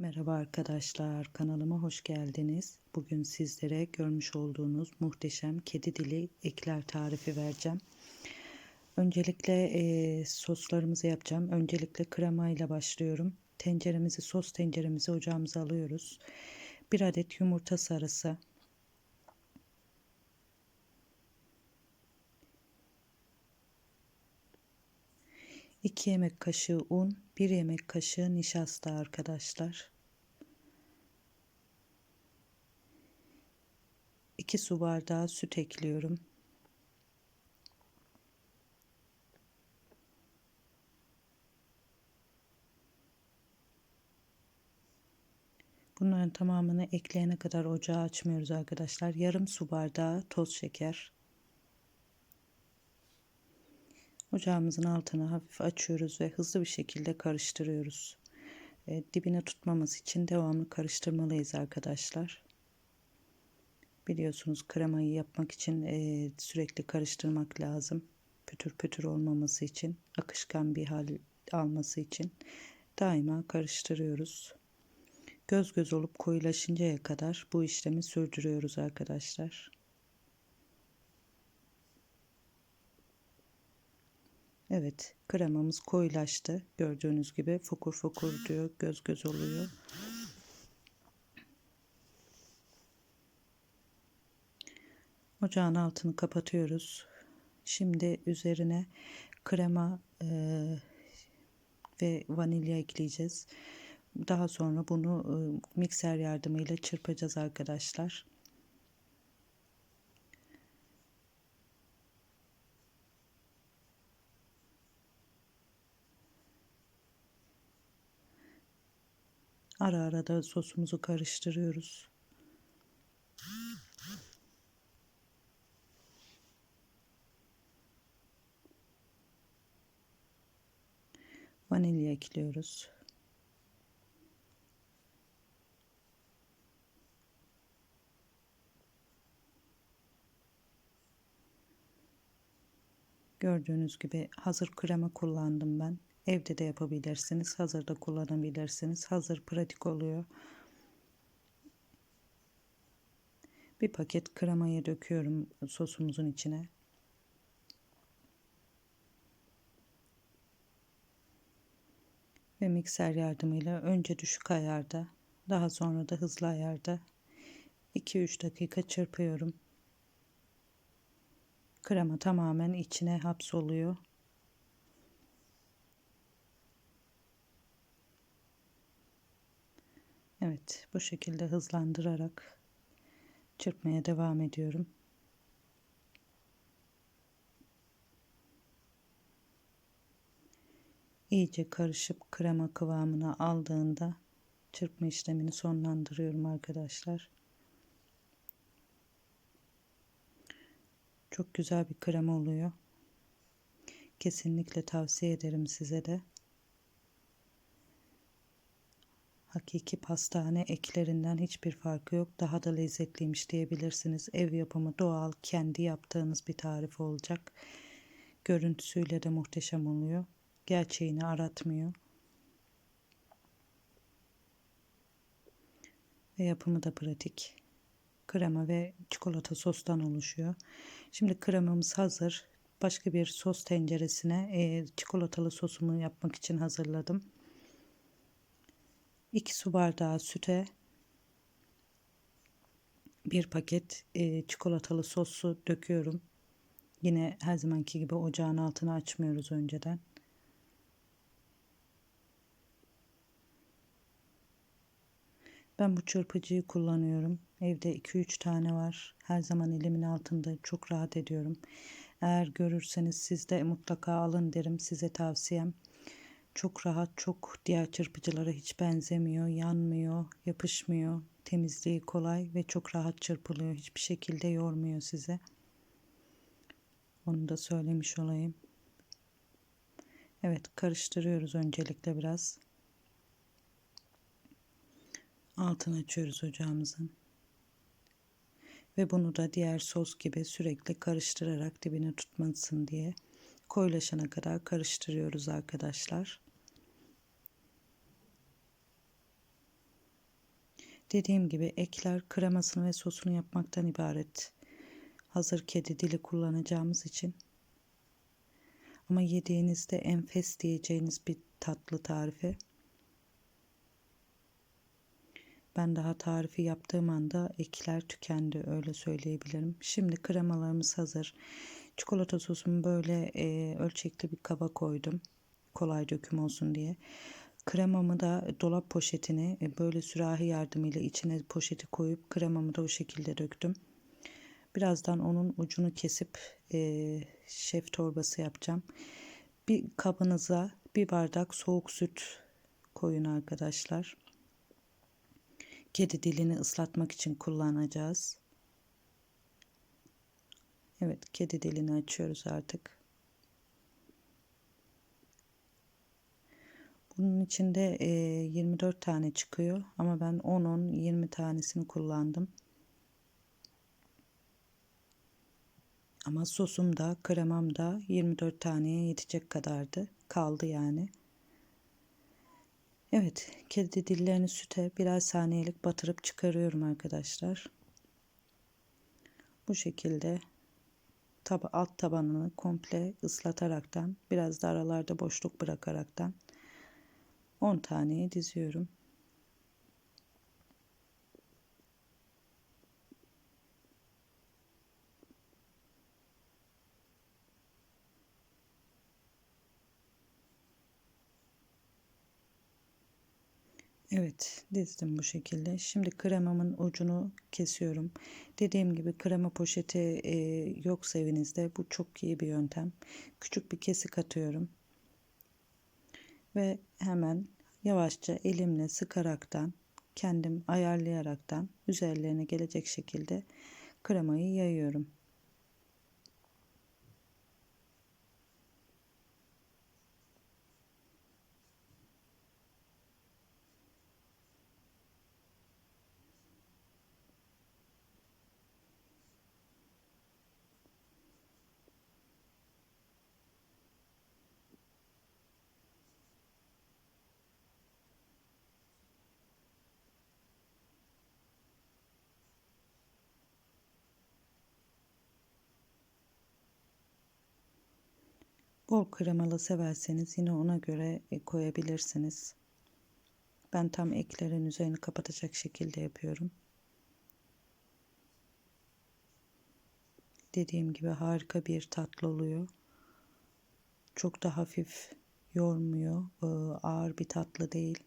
Merhaba arkadaşlar, kanalıma hoş geldiniz. Bugün sizlere görmüş olduğunuz muhteşem kedi dili ekler tarifi vereceğim. Öncelikle e, soslarımızı yapacağım. Öncelikle krema ile başlıyorum. Tenceremizi, sos tenceremizi ocağımıza alıyoruz. Bir adet yumurta sarısı. İki yemek kaşığı un, bir yemek kaşığı nişasta arkadaşlar. 2 su bardağı süt ekliyorum. Bunların tamamını ekleyene kadar ocağı açmıyoruz arkadaşlar. Yarım su bardağı toz şeker. Ocağımızın altını hafif açıyoruz ve hızlı bir şekilde karıştırıyoruz. E, dibine tutmaması için devamlı karıştırmalıyız arkadaşlar. Biliyorsunuz kremayı yapmak için e, sürekli karıştırmak lazım. Pütür pütür olmaması için, akışkan bir hal alması için daima karıştırıyoruz. Göz göz olup koyulaşıncaya kadar bu işlemi sürdürüyoruz arkadaşlar. Evet, kremamız koyulaştı. Gördüğünüz gibi fokur fokur diyor, göz göz oluyor. Ocağın altını kapatıyoruz. Şimdi üzerine krema e, ve vanilya ekleyeceğiz. Daha sonra bunu e, mikser yardımıyla çırpacağız arkadaşlar. Ara ara da sosumuzu karıştırıyoruz. vanilya ekliyoruz. Gördüğünüz gibi hazır krema kullandım ben. Evde de yapabilirsiniz. Hazır da kullanabilirsiniz. Hazır pratik oluyor. Bir paket kremayı döküyorum sosumuzun içine. ve mikser yardımıyla önce düşük ayarda daha sonra da hızlı ayarda 2-3 dakika çırpıyorum. Krema tamamen içine hapsoluyor. Evet bu şekilde hızlandırarak çırpmaya devam ediyorum. iyice karışıp krema kıvamına aldığında çırpma işlemini sonlandırıyorum arkadaşlar. Çok güzel bir krema oluyor. Kesinlikle tavsiye ederim size de. Hakiki pastane eklerinden hiçbir farkı yok. Daha da lezzetliymiş diyebilirsiniz. Ev yapımı doğal, kendi yaptığınız bir tarif olacak. Görüntüsüyle de muhteşem oluyor gerçeğini aratmıyor. Ve yapımı da pratik. Krema ve çikolata sostan oluşuyor. Şimdi kremamız hazır. Başka bir sos tenceresine e, çikolatalı sosumu yapmak için hazırladım. 2 su bardağı süte bir paket e, çikolatalı sosu döküyorum. Yine her zamanki gibi ocağın altını açmıyoruz önceden. Ben bu çırpıcıyı kullanıyorum. Evde 2-3 tane var. Her zaman elimin altında çok rahat ediyorum. Eğer görürseniz siz de mutlaka alın derim size tavsiyem. Çok rahat, çok diğer çırpıcılara hiç benzemiyor, yanmıyor, yapışmıyor. Temizliği kolay ve çok rahat çırpılıyor. Hiçbir şekilde yormuyor size. Onu da söylemiş olayım. Evet karıştırıyoruz öncelikle biraz altını açıyoruz ocağımızın. Ve bunu da diğer sos gibi sürekli karıştırarak dibine tutmasın diye koyulaşana kadar karıştırıyoruz arkadaşlar. Dediğim gibi ekler kremasını ve sosunu yapmaktan ibaret. Hazır kedi dili kullanacağımız için. Ama yediğinizde enfes diyeceğiniz bir tatlı tarifi. Ben daha tarifi yaptığım anda ekler tükendi öyle söyleyebilirim. Şimdi kremalarımız hazır. Çikolata sosumu böyle e, ölçekli bir kaba koydum. Kolay döküm olsun diye. Kremamı da dolap poşetine e, böyle sürahi yardımıyla içine poşeti koyup kremamı da o şekilde döktüm. Birazdan onun ucunu kesip e, şef torbası yapacağım. Bir kabınıza bir bardak soğuk süt koyun arkadaşlar. Kedi dilini ıslatmak için kullanacağız. Evet kedi dilini açıyoruz artık. Bunun içinde e, 24 tane çıkıyor ama ben 10-10-20 tanesini kullandım. Ama sosum da kremam da 24 taneye yetecek kadardı. Kaldı yani. Evet, kedi dillerini süte birer saniyelik batırıp çıkarıyorum arkadaşlar. Bu şekilde taba, alt tabanını komple ıslataraktan biraz da aralarda boşluk bırakaraktan 10 taneye diziyorum. Evet dizdim bu şekilde. Şimdi kremamın ucunu kesiyorum. Dediğim gibi krema poşeti e, yoksa evinizde bu çok iyi bir yöntem. Küçük bir kesik atıyorum. Ve hemen yavaşça elimle sıkaraktan kendim ayarlayaraktan üzerlerine gelecek şekilde kremayı yayıyorum. Bol kremalı severseniz yine ona göre e, koyabilirsiniz. Ben tam eklerin üzerini kapatacak şekilde yapıyorum. Dediğim gibi harika bir tatlı oluyor. Çok da hafif yormuyor. E, ağır bir tatlı değil.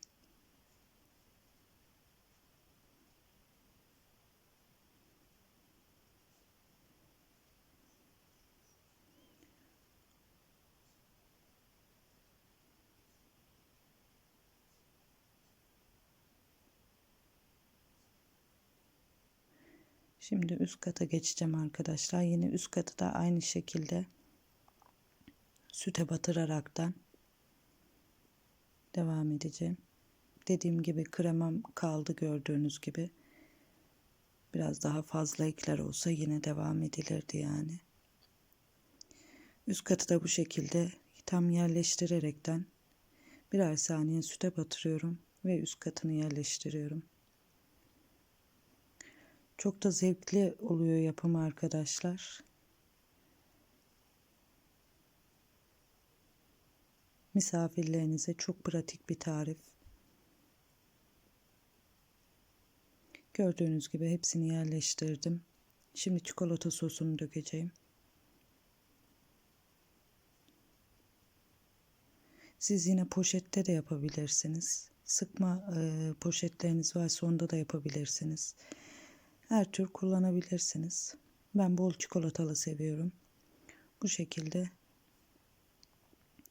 Şimdi üst kata geçeceğim arkadaşlar. Yine üst katı da aynı şekilde süte batıraraktan devam edeceğim. Dediğim gibi kremam kaldı gördüğünüz gibi. Biraz daha fazla ekler olsa yine devam edilirdi yani. Üst katı da bu şekilde tam yerleştirerekten birer saniye süte batırıyorum ve üst katını yerleştiriyorum. Çok da zevkli oluyor yapımı arkadaşlar. Misafirlerinize çok pratik bir tarif. Gördüğünüz gibi hepsini yerleştirdim. Şimdi çikolata sosunu dökeceğim. Siz yine poşette de yapabilirsiniz. Sıkma e, poşetleriniz varsa onda da yapabilirsiniz. Her tür kullanabilirsiniz. Ben bol çikolatalı seviyorum. Bu şekilde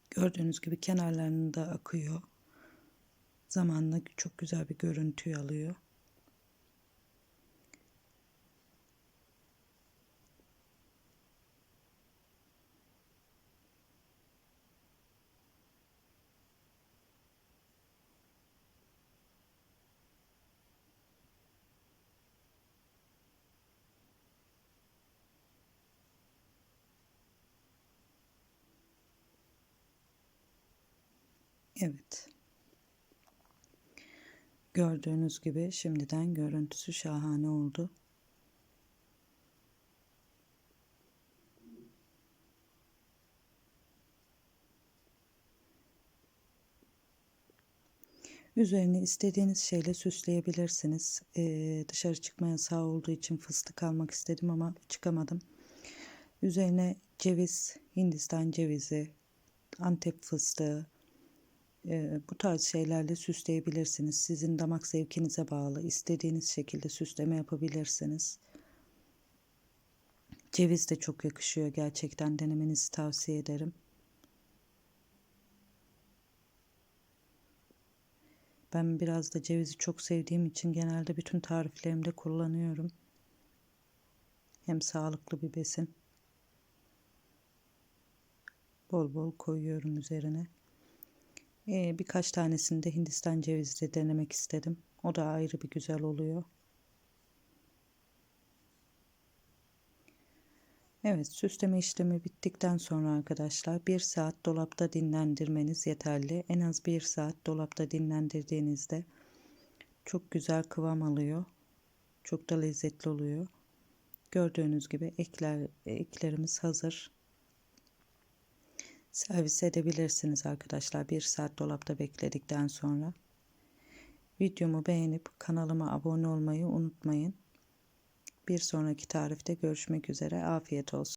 gördüğünüz gibi kenarlarında akıyor. Zamanla çok güzel bir görüntü alıyor. Evet. Gördüğünüz gibi şimdiden görüntüsü şahane oldu. Üzerini istediğiniz şeyle süsleyebilirsiniz. Ee, dışarı çıkma yasağı olduğu için fıstık almak istedim ama çıkamadım. Üzerine ceviz, Hindistan cevizi, Antep fıstığı, e, bu tarz şeylerle süsleyebilirsiniz. Sizin damak zevkinize bağlı. İstediğiniz şekilde süsleme yapabilirsiniz. Ceviz de çok yakışıyor gerçekten denemenizi tavsiye ederim. Ben biraz da cevizi çok sevdiğim için genelde bütün tariflerimde kullanıyorum. Hem sağlıklı bir besin. Bol bol koyuyorum üzerine. Ee, birkaç tanesini de Hindistan cevizi de denemek istedim. O da ayrı bir güzel oluyor. Evet süsleme işlemi bittikten sonra arkadaşlar bir saat dolapta dinlendirmeniz yeterli. En az bir saat dolapta dinlendirdiğinizde çok güzel kıvam alıyor. Çok da lezzetli oluyor. Gördüğünüz gibi ekler, eklerimiz hazır. Servis edebilirsiniz arkadaşlar bir saat dolapta bekledikten sonra. Videomu beğenip kanalıma abone olmayı unutmayın. Bir sonraki tarifte görüşmek üzere. Afiyet olsun.